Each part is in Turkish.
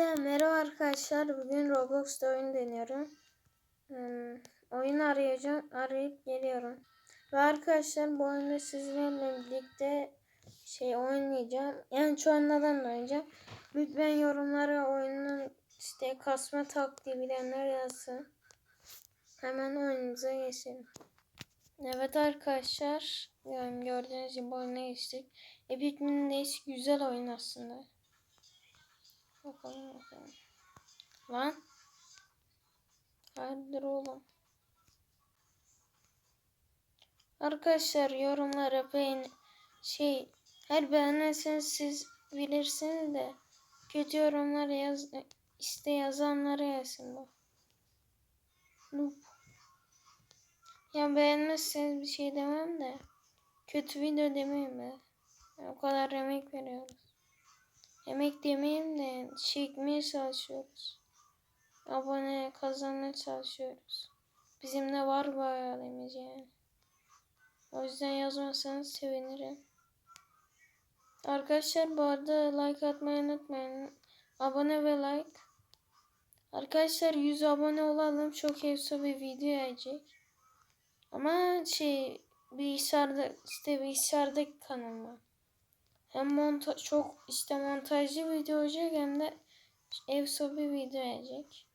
Herkese merhaba arkadaşlar. Bugün Roblox'ta oyun deniyorum. Hmm, oyun arayacağım. Arayıp geliyorum. Ve arkadaşlar bu oyunda sizlerle birlikte şey oynayacağım. Yani çoğunlardan da oynayacağım. Lütfen yorumlara oyunun işte kasma taktiği bilenler yazsın. Hemen oyunumuza geçelim. Evet arkadaşlar. Yani gördüğünüz gibi oyuna geçtik. Epic Minis'in güzel oyun aslında. Bakalım bakalım. Lan. Hayırdır oğlum. Arkadaşlar yorumlara beğen şey her beğenirseniz siz bilirsiniz de kötü yorumlar yaz işte yazanlara yazın bu. Noob. Ya beğenmezseniz bir şey demem de kötü video demeyeyim de. O kadar emek veriyoruz. Emek demeyeyim de çekmeye çalışıyoruz. Abone kazanmaya çalışıyoruz. Bizim de var bayağı emeğimiz yani. O yüzden yazmazsanız sevinirim. Arkadaşlar bu arada like atmayı unutmayın. Abone ve like. Arkadaşlar 100 abone olalım. Çok efsane bir video gelecek. Ama şey bilgisayarda işte bilgisayardaki kanalıma. Hem monta çok işte montajlı video olacak hem de efsane bir video gelecek.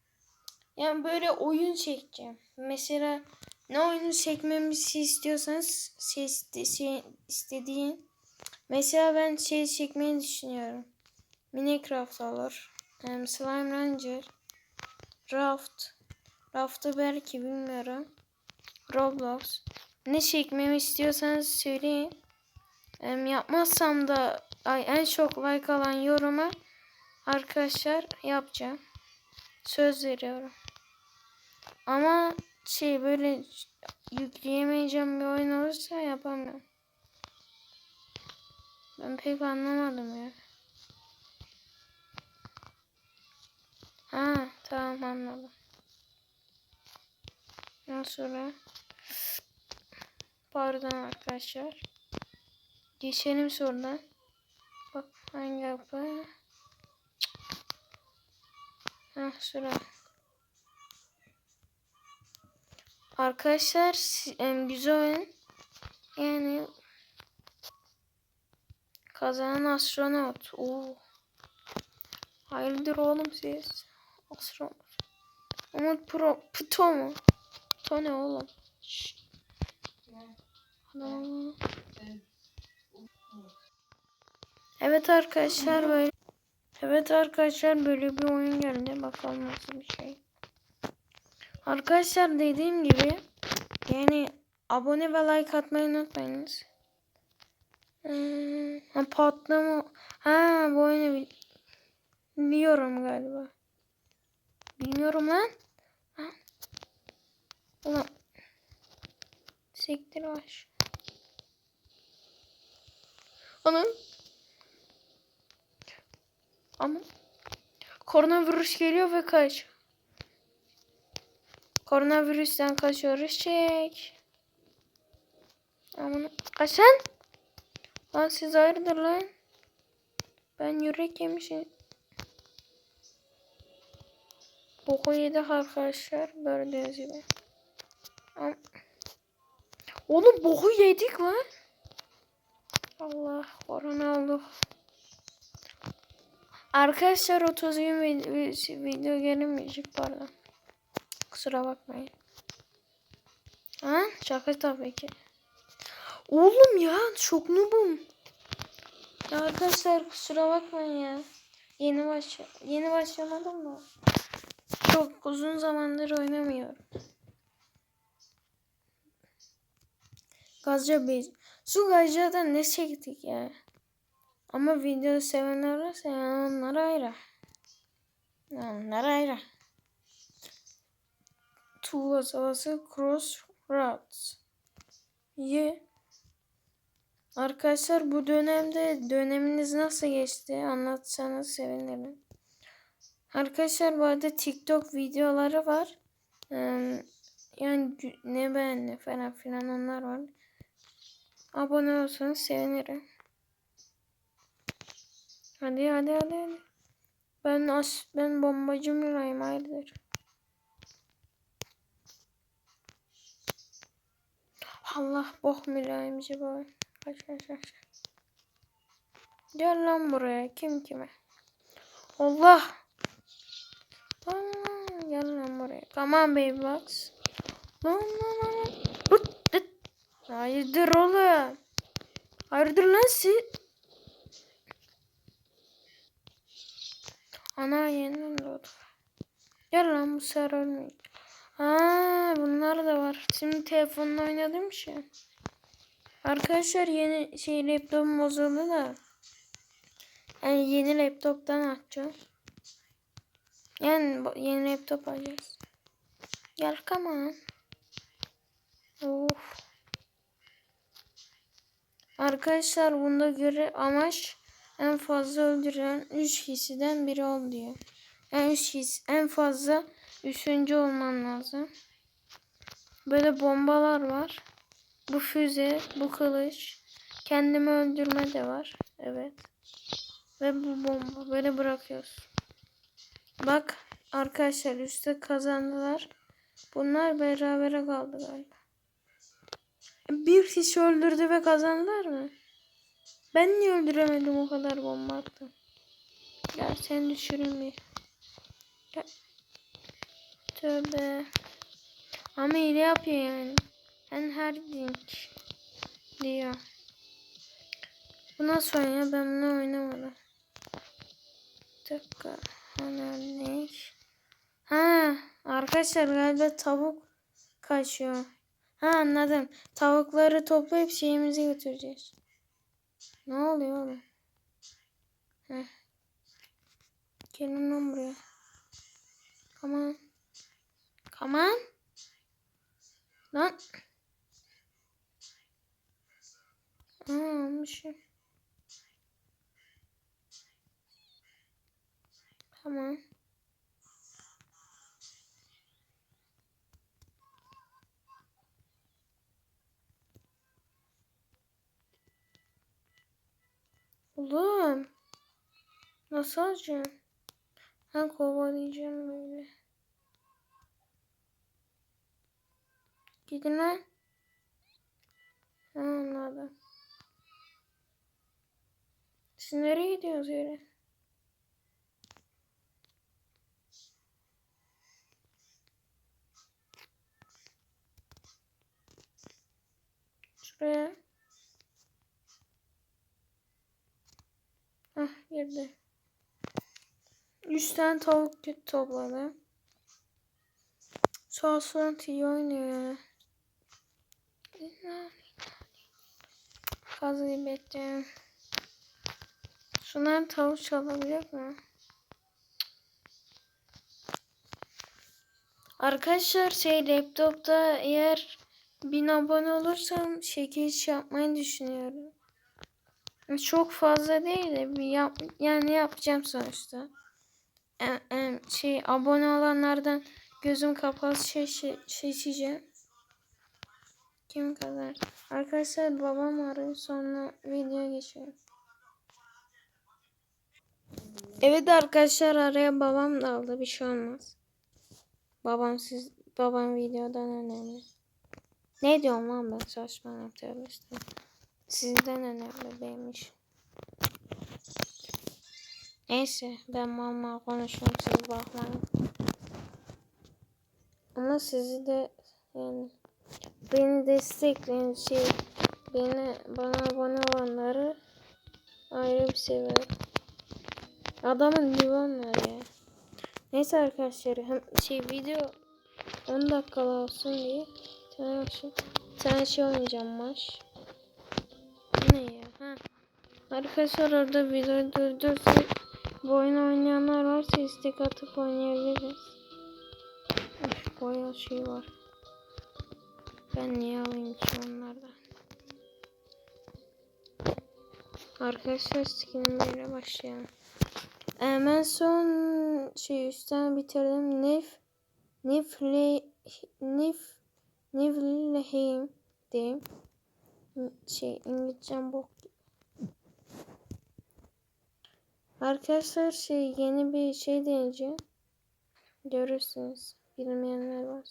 Yani böyle oyun çekeceğim. Mesela ne oyunu çekmemizi istiyorsanız şey, şey istediğin. Mesela ben şey çekmeyi düşünüyorum. Minecraft olur. Um, Slime Ranger. Raft. Raft'ı belki bilmiyorum. Roblox. Ne çekmemi istiyorsanız söyleyin. Um, yapmazsam da ay, en çok like alan yoruma arkadaşlar yapacağım. Söz veriyorum. Ama şey böyle yükleyemeyeceğim bir oyun olursa yapamam. Ben pek anlamadım ya. Ha tamam anladım. Sonra pardon arkadaşlar. Geçelim sonra. Bak hangi yapı? Hah şura. Arkadaşlar güzel oyun. Yani kazanan astronot. Oo. Hayırdır oğlum siz? Astronot. Umut Pro. Pto mu? Pto ne oğlum? Şşt. Adam. Evet arkadaşlar böyle. Evet arkadaşlar böyle bir oyun geldi. Bakalım nasıl bir şey. Arkadaşlar dediğim gibi yani abone ve like atmayı unutmayınız. Hmm, patlama. Ha bu oyunu bil biliyorum galiba. Bilmiyorum lan. Ha. Ulan. Siktir baş. Anam. Ama koronavirüs geliyor ve kaç. Koronavirüsten kaçıyoruz. Çek. Aman kaç lan. Siz hayırdır lan. Ben yürek yemişim. Boku yedik arkadaşlar. Gördüğünüz gibi. Oğlum boku yedik lan. Allah korona olduk. Arkadaşlar 30 gün video gelmeyecek pardon. Kusura bakmayın. Ha? Şaka tabii ki. Oğlum ya çok noobum. Ya arkadaşlar kusura bakmayın ya. Yeni baş yeni başlamadım mı? Çok uzun zamandır oynamıyorum. Gazca bir. Su gazcadan ne çektik ya? Ama video sevenler varsa yani onlar ayrı. Onlar ayrı. Tuğla Savaşı Crossroads. Ye. Arkadaşlar bu dönemde döneminiz nasıl geçti anlatsanız sevinirim. Arkadaşlar bu arada TikTok videoları var. yani ne ne falan filan onlar var. Abone olsanız sevinirim. Hadi hadi hadi. hadi. Ben as ben bombacı Miray'ım hayırdır. Allah bok Miray'ım bu. Kaç kaç kaç. Gel lan buraya kim kime. Allah. Allah. Gel lan buraya. Come on baby box. Lan lan lan. lan. Hayırdır oğlum. Hayırdır lan siz. Ana yeniden doğdu. Gel lan bu sefer ölmeyin. Aa bunlar da var. Şimdi telefonla oynadım şey. Arkadaşlar yeni şey laptopum bozuldu da. Yani yeni laptoptan açacağım. Yani yeni laptop alacağız. Gel come on. Of. Arkadaşlar bunda göre amaç en fazla öldüren 3 kişiden biri ol diyor. Yani 3 kişi en fazla üçüncü olman lazım. Böyle bombalar var. Bu füze, bu kılıç. Kendimi öldürme de var. Evet. Ve bu bomba. Böyle bırakıyoruz. Bak arkadaşlar üstte kazandılar. Bunlar berabere kaldı galiba. Bir kişi öldürdü ve kazandılar mı? Ben niye öldüremedim o kadar bomba attım. Gel seni düşüreyim bir. Gel. Tövbe. Ama iyi yapıyor yani. En her link diyor. Bu nasıl oynuyor? Ben bunu oynamadım. Bir dakika. Hani. Ha, arkadaşlar galiba tavuk kaçıyor. Ha anladım. Tavukları toplayıp şeyimizi götüreceğiz. Ne oluyor oğlum? Heh. Gelin lan buraya. Come on. Come on. Lan. Aa, almışım. Tamam. Oğlum. Nasıl alacağım? Ha kovalayacağım böyle. Gidin lan. Ha anladım. Siz nereye gidiyorsunuz öyle? Şuraya. Hah girdi. 3 tane tavuk topladım. Sağ olsun iyi oynuyor gibi edeceğim. Şunların tavuk çalabilir mi? Arkadaşlar şey laptopta eğer 1000 abone olursam çekiliş yapmayı düşünüyorum. Çok fazla değil de bir yap yani yapacağım sonuçta. E, e, şey abone olanlardan gözüm kapalı şey, şey, seçeceğim. Kim kadar? Arkadaşlar babam arıyor sonra video geçiyorum. Evet arkadaşlar araya babam da aldı bir şey olmaz. Babam siz babam videodan önemli. Ne diyorum lan ben saçmalama tövbe işte. Sizden önemli beğenmiş. Neyse ben mama konuşuyorum siz bakmayın. Ama sizi de yani beni destekleyen şey beni bana abone olanları ayrı bir sever. Adamın livanlar ya. Neyse arkadaşlar hem şey video 10 dakikalı olsun diye tane tane şey oynayacağım maç. Ne ya? Ha. Arkadaşlar orada video durdursa bu oyunu oynayanlar varsa istek atıp oynayabiliriz. Üf, bayağı şey var. Ben niye alayım ki onlardan? Arkadaşlar skinim böyle başlayalım. Ee, ben son şey üstten bitirdim. Nif Nifle Nif Niflheim diyeyim. Şey İngilizcem bok. Arkadaşlar şey yeni bir şey deneyeceğim. Görürsünüz. Bilmeyenler var.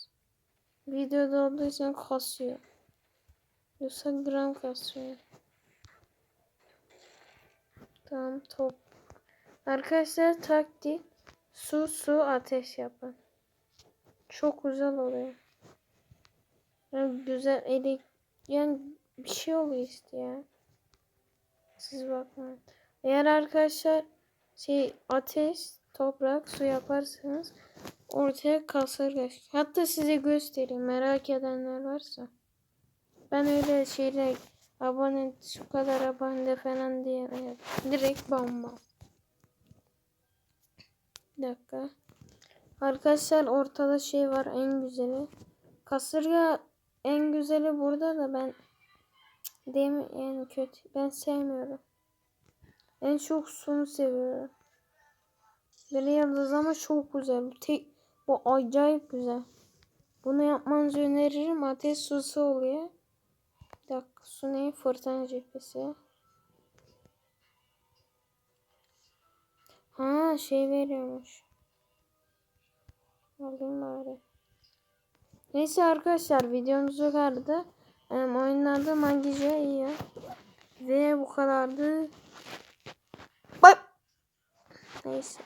Videoda olduğu için kasıyor. Yoksa gram kasıyor. Tamam top. Arkadaşlar taktik su su ateş yapın. Çok güzel oluyor. Yani güzel elik yani bir şey oluyor işte ya. Siz bakmayın. Eğer arkadaşlar şey ateş, toprak, su yaparsanız ortaya kasırga. çıkıyor. Hatta size göstereyim merak edenler varsa. Ben öyle şeyler abone şu kadar abone falan diye direkt bamba. Bir dakika. Arkadaşlar ortada şey var en güzeli. Kasırga en güzeli burada da ben mi yani kötü ben sevmiyorum. En çok sunu seviyorum. Bir yıldız ama çok güzel. Bu tek bu acayip güzel. Bunu yapmanızı öneririm. Ateş susu oluyor. Bir dakika su ne? Fırtına cephesi. Ha şey veriyormuş. Alayım bari. Neyse arkadaşlar videomuz kadardı. Um, oyunlarda Mangice iyi ya. Ve bu kadardı. Bye. Neyse.